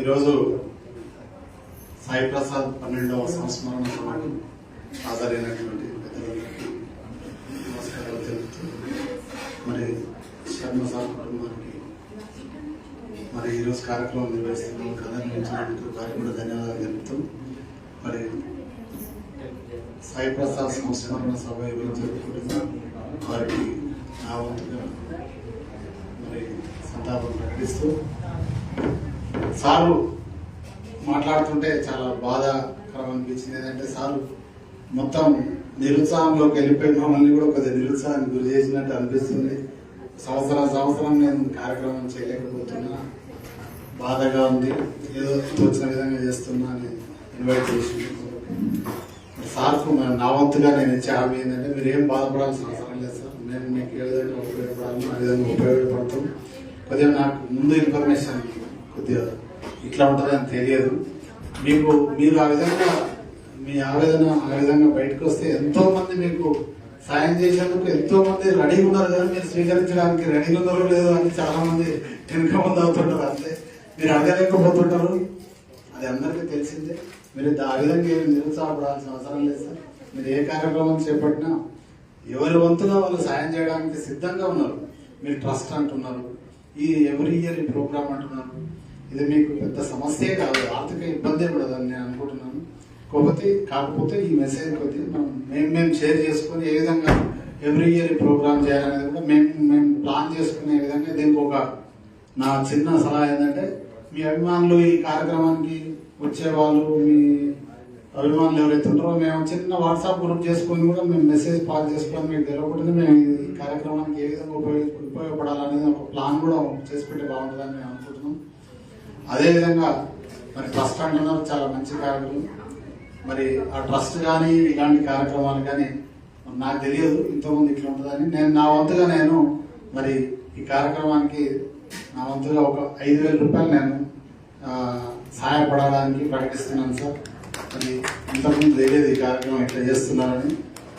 ఈరోజు సాయి ప్రసాద్ పన్నెండవ సంస్మరణ హాజరైనటువంటి పెద్దలందరికీ నమస్కారాలు తెలుపుతూ మరి శర్మ సార్ కుటుంబానికి మరి ఈరోజు కార్యక్రమం నిర్వహిస్తున్నాం. కథ నిర్వహించినందుకు వారికి కూడా ధన్యవాదాలు తెలుపుతూ మరి సాయి ప్రసాద్ సంస్మరణ సభ ఎవరు వారికి నా వంతుగా సంతాపం ప్రకటిస్తూ సారు మాట్లాడుతుంటే చాలా బాధాకరం అనిపించింది. ఏంటంటే సారు మొత్తం నిరుత్సాహంలోకి వెళ్ళిపోయి మమ్మల్ని కూడా కొద్దిగా నిరుత్సాహానికి గురి చేసినట్టు అనిపిస్తుంది. సంవత్సరం సంవత్సరం నేను కార్యక్రమం చేయలేకపోతున్నా. బాధగా ఉంది. ఏదో వచ్చిన విధంగా చేస్తున్నా అని ఇన్వైట్ చేసి సార్కు నా వంతుగా నేను ఇచ్చే హామీ ఏంటంటే మీరు ఏం బాధపడాల్సిన అవసరం లేదు సార్. నేను మీకు ఏ విధంగా ఉపయోగపడాలి ఆ విధంగా ఉపయోగపడతాం. కొద్దిగా నాకు ముందు ఇన్ఫర్మేషన్ కొద్దిగా ఇట్లా ఉంటుందని తెలియదు. మీకు మీరు ఆ విధంగా మీ ఆవేదన ఆ విధంగా బయటకు వస్తే ఎంతో మంది మీకు సాయం చేసేందుకు ఎంతో మంది రెడీగా ఉన్నారు కదా మీరు స్వీకరించడానికి రెడీగా ఉన్నారో లేదో అని చాలా మంది వెనుక ముందు అవుతుంటారు అంతే. మీరు అడగలేకపోతుంటారు. అది అందరికీ తెలిసిందే. మీరు ఆ విధంగా ఏమి నిరుత్సాహపడాల్సిన అవసరం లేదు సార్. మీరు ఏ కార్యక్రమం చేపట్టినా ఎవరి వంతుగా వాళ్ళు సాయం చేయడానికి సిద్ధంగా ఉన్నారు. మీరు ట్రస్ట్ అంటున్నారు. ఈ ఎవ్రీ ఇయర్ ఈ ప్రోగ్రామ్ అంటున్నారు? ఇది మీకు పెద్ద సమస్యే కాదు ఆర్థిక ఇబ్బంది కూడా నేను అనుకుంటున్నాను. కాకపోతే కాకపోతే ఈ మెసేజ్ కొద్దిగా మనం మేము మేము షేర్ చేసుకొని ఏ విధంగా ఎవ్రీ ఇయర్ ఈ ప్రోగ్రామ్ చేయాలనేది కూడా మేము మేము ప్లాన్ చేసుకునే విధంగా దీనికి ఒక నా చిన్న సలహా ఏంటంటే మీ అభిమానులు ఈ కార్యక్రమానికి వచ్చేవాళ్ళు మీ అభిమానులు ఎవరైతే ఉంటారో మేము చిన్న వాట్సాప్ గ్రూప్ చేసుకొని కూడా మేము మెసేజ్ పాస్ చేసుకోవడం మీకు తెలియకుండా మేము ఈ కార్యక్రమానికి ఏ విధంగా ఉపయోగ ఉపయోగపడాలనేది ఒక ప్లాన్ కూడా చేసి పెట్టి బాగుంటుందని మేము అనుకుంటున్నాం. అదేవిధంగా మరి ట్రస్ట్ అంటున్నారు చాలా మంచి కార్యక్రమం. మరి ఆ ట్రస్ట్ కానీ ఇలాంటి కార్యక్రమాలు కానీ నాకు తెలియదు ఇంతకుముందు ఇట్లా ఉంటుందని. నేను నా వంతుగా నేను మరి ఈ కార్యక్రమానికి నా వంతుగా ఒక ఐదు వేల రూపాయలు నేను సహాయపడడానికి ప్రకటిస్తున్నాను సార్. మరి ఇంతకుముందు తెలియదు ఈ కార్యక్రమం ఇట్లా చేస్తున్నారని.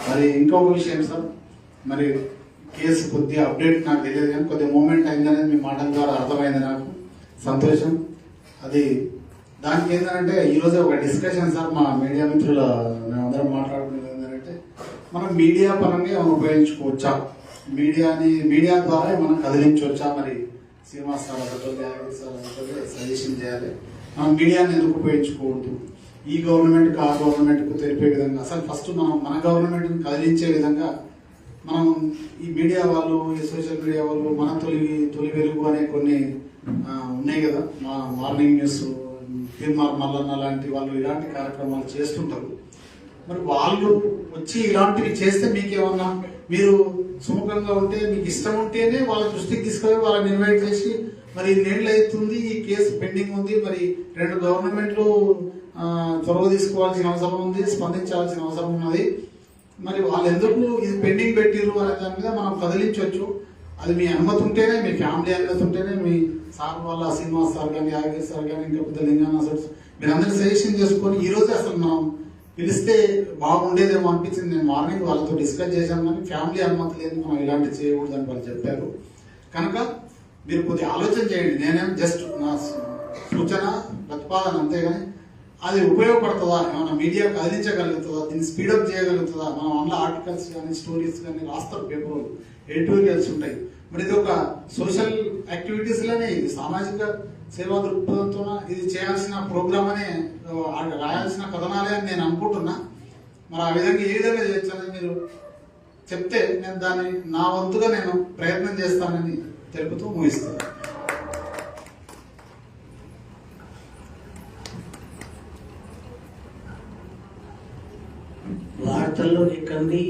మరి ఇంకొక విషయం సార్ మరి కేసు కొద్దిగా అప్డేట్ నాకు తెలియదు కానీ కొద్దిగా మూమెంట్ అయిందనేది మీ మాటల ద్వారా అర్థమైంది నాకు. సంతోషం. అది దానికి ఏంటంటే ఈరోజు ఒక డిస్కషన్ సార్ మా మీడియా మిత్రుల మేమందరం మాట్లాడుకునేది ఏంటంటే మనం మీడియా పరంగా ఏమైనా ఉపయోగించుకోవచ్చా? మీడియాని మీడియా ద్వారా మనం కదిలించవచ్చా? మరి శ్రీనివాస్ సార్ ఒకటో సార్ ఒకటో సజెషన్ చేయాలి. మనం మీడియాని ఎందుకు ఉపయోగించుకోవద్దు? ఈ గవర్నమెంట్ ఆ గవర్నమెంట్కు తెలిపే విధంగా అసలు ఫస్ట్ మనం మన గవర్నమెంట్ని కదిలించే విధంగా మనం ఈ మీడియా వాళ్ళు ఈ సోషల్ మీడియా వాళ్ళు మన తొలి తొలి వెలుగు అనే కొన్ని ఉన్నాయి కదా. మా మార్నింగ్ న్యూస్ తీర్మార్ మల్లన్న లాంటి వాళ్ళు ఇలాంటి కార్యక్రమాలు చేస్తుంటారు. మరి వాళ్ళు వచ్చి ఇలాంటివి చేస్తే మీకేమన్నా మీరు సుముఖంగా ఉంటే మీకు ఇష్టం ఉంటేనే వాళ్ళ దృష్టికి తీసుకొని వాళ్ళని ఇన్వైట్ చేసి మరి నేళ్ళు అవుతుంది ఈ కేసు పెండింగ్ ఉంది మరి రెండు గవర్నమెంట్లు చొరవ తీసుకోవాల్సిన అవసరం ఉంది స్పందించాల్సిన అవసరం ఉన్నది. మరి వాళ్ళు ఎందుకు ఇది పెండింగ్ పెట్టిర్రు అనే దాని మీద మనం కదిలించవచ్చు అది మీ అనుమతి ఉంటేనే మీ ఫ్యామిలీ అనుమతి ఉంటేనే మీ సార్ వాళ్ళ శ్రీనివాస్ సార్ కానీ యాగేష్ సార్ కానీ ఇంకా పెద్ద లింగాన సార్ మీరు సజెషన్ చేసుకొని ఈ రోజే అసలు మనం పిలిస్తే బాగుండేదేమో అనిపించింది. నేను మార్నింగ్ వాళ్ళతో డిస్కస్ చేశాను కానీ ఫ్యామిలీ అనుమతి లేదు. మనం ఇలాంటి చేయకూడదు అని వాళ్ళు చెప్పారు. కనుక మీరు కొద్దిగా ఆలోచన చేయండి. నేనేం జస్ట్ నా సూచన ప్రతిపాదన అంతేగాని అది ఉపయోగపడుతుందా? ఏమైనా మీడియాకు అందించగలుగుతుందా? దీన్ని స్పీడప్ చేయగలుగుతుందా? మనం అందులో ఆర్టికల్స్ కానీ స్టోరీస్ కానీ రాస్తారు పేపర్లు ఎడిటోరియల్స్ ఉంటాయి. మరి ఇది ఒక సోషల్ యాక్టివిటీస్లోనే ఇది. సామాజిక సేవా దృక్పథంతో ఇది చేయాల్సిన ప్రోగ్రామ్ అనే రాయాల్సిన కథనాలే అని నేను అనుకుంటున్నా. మరి ఆ విధంగా ఏ విధంగా చేయొచ్చని మీరు చెప్తే నేను దాన్ని నా వంతుగా నేను ప్రయత్నం చేస్తానని తెలుపుతూ ముగిస్తాను వార్తల్లో ఎక్కండి.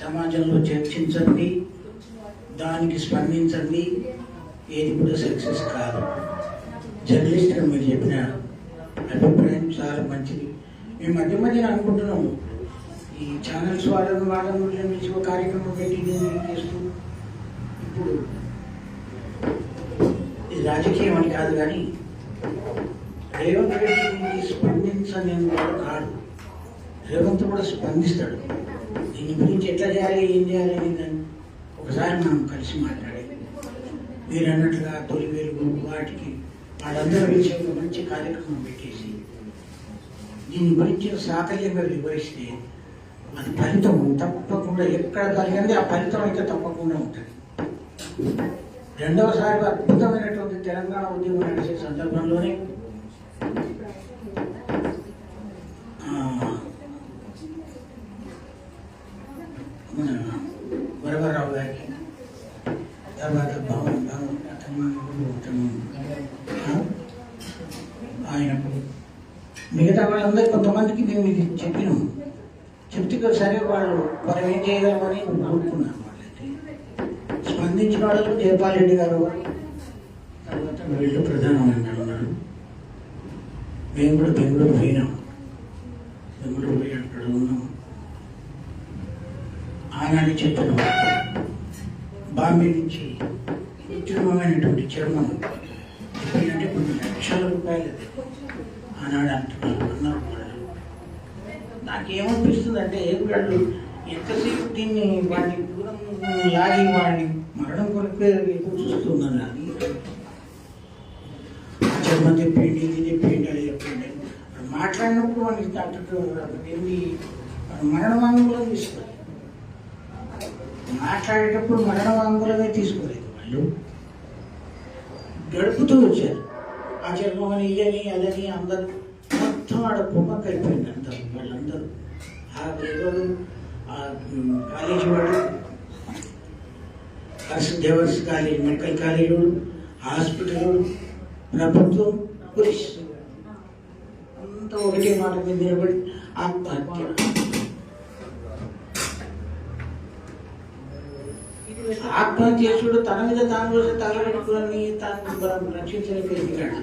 సమాజంలో చర్చించండి. దానికి స్పందించండి. ఏది కూడా సక్సెస్ కాదు. జర్నలిస్ట్గా మీరు చెప్పిన అభిప్రాయం చాలా మంచిది. మేము మధ్య మధ్యన అనుకుంటున్నాము. ఈ ఛానల్స్ వాళ్ళని వాళ్ళని నుంచి ఒక కార్యక్రమం పెట్టి చేస్తూ? ఇప్పుడు ఇది రాజకీయం అని కాదు కానీ రేవంత్ రెడ్డి స్పందించని కాదు. రేవంత్ కూడా స్పందిస్తాడు. దీని గురించి ఎట్లా చేయాలి ఏం చేయాలి అని ఒకసారి మనం కలిసి మాట్లాడాలి మీరు అన్నట్లుగా తొలి వేలు వాటికి వాళ్ళందరూ విషయంలో మంచి కార్యక్రమం పెట్టేసి దీని గురించి సాకల్యంగా వివరిస్తే అది ఫలితం తప్పకుండా ఎక్కడ కలిగింది ఆ ఫలితం అయితే తప్పకుండా ఉంటుంది. రెండవసారి అద్భుతమైనటువంటి తెలంగాణ ఉద్యమం నడిచే సందర్భంలోనే ఆ, మన వరవరరావు గారికి తర్వాత భవన్ ఆయనకు. మిగతా వాళ్ళందరూ కొంతమందికి మేము ఇది చెప్పినాం. చెప్తే సరే వాళ్ళు మనం ఏం చేయగలమని కోరుకున్నాం వాళ్ళైతే. స్పందించిన వాళ్ళు జయపాల్ రెడ్డి గారు. తర్వాత వీళ్ళు ప్రధానమంత్రి ఉన్నారు. మేము కూడా బెంగళూరు పోయినాం. ఆనాడు చెప్పిన. బాంబే నుంచి కృత్రిమమైనటువంటి చర్మం. చెప్పినట్టే కొన్ని లక్షల రూపాయలు ఆనాడు అంటున్నారు అన్నారు వాళ్ళు నాకేమనిపిస్తుంది అంటే వాళ్ళు ఎంతసేపు దీన్ని వాడిని దూరం లాగి వాడిని మరణం కొరకు ఎదురు చూస్తున్నారు అది చర్మం చెప్పేయండి ఇది చెప్పేయండి అది చెప్పండి మాట్లాడినప్పుడు వాడికి డాక్టర్ ఏంటి మరణ వాంగ్మూలం తీసుకోలేదు మాట్లాడేటప్పుడు మరణ వాంగులుగా తీసుకోలేదు వాళ్ళు. గడుపుతూ వచ్చారు. ఆ జన్మని అని ఇదని అదని అందరూ మొత్తం ఆడ కుమ్మక్క అయిపోయింది అందరూ వాళ్ళందరూ. ఆ ఎవరు ఆ కాలేజీ వాడు హర్ష దేవర్స్ కాలేజీ మెడికల్ కాలేజీ హాస్పిటల్ ప్రభుత్వం పోలీస్. అంతా ఒకటే మాట మీద నిలబడి ఆత్మహత్య. ఆత్మహత్య చేసుడు తన మీద తాను రోజు తగలబెట్టుకుని తాను మనం రక్షించలేకపోయింది కాడ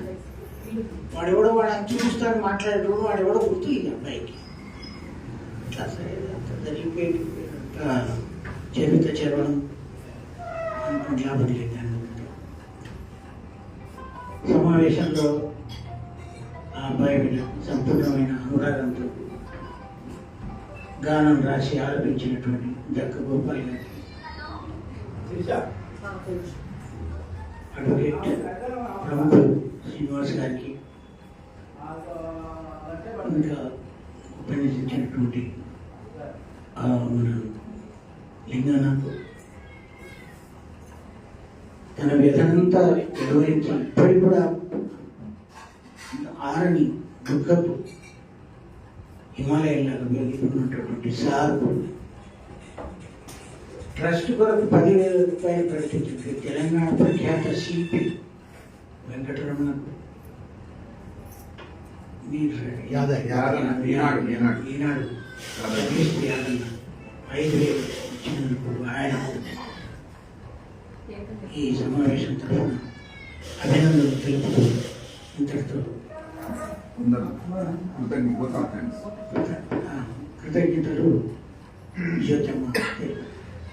వాడెవడో వాడు అని చూపిస్తాడు మాట్లాడేటప్పుడు వాడెవడో గుర్తు ఈ అబ్బాయికి ఇట్లా సరే అంత జరిగిపోయింది. ఆ, చరిత్ర చదవడం అనుకుని లాభం లేదండి సమావేశంలో ఆ అబ్బాయి మీద సంపూర్ణమైన అనురాగంతో గానం రాసి ఆలపించినటువంటి దక్క గోపాల్ గారి. గారికి అడ్వకేట్ ప్రముఖులు శ్రీనివాస్ గారికి ఇంకా ఉపన్యసించినటువంటి మన లింగన్నకు తన వ్యధనంతా వివరించి ఇప్పటికి కూడా ఆరని దుఃఖపు హిమాలయాలకు వెళ్తున్నటువంటి సార్కు ట్రస్ట్ కొరకు పదివేల రూపాయలు ప్రకటించింది తెలంగాణ ప్రఖ్యాత శిల్పి వెంకటరమణకు మీరు యాదవ్, యాదవ్, ఈనాడు, ఈనాడు. ఈనాడు రమేష్ యాదవ్ ఐదు వేలు ఇచ్చినందుకు ఆయన ఈ సమావేశం తరఫున అభినందనలు తెలుపుతూ ఇంతటితో అందరూ కృతజ్ఞత థ్యాంక్స్ కృతజ్ఞతలు జ్యోతమ్మ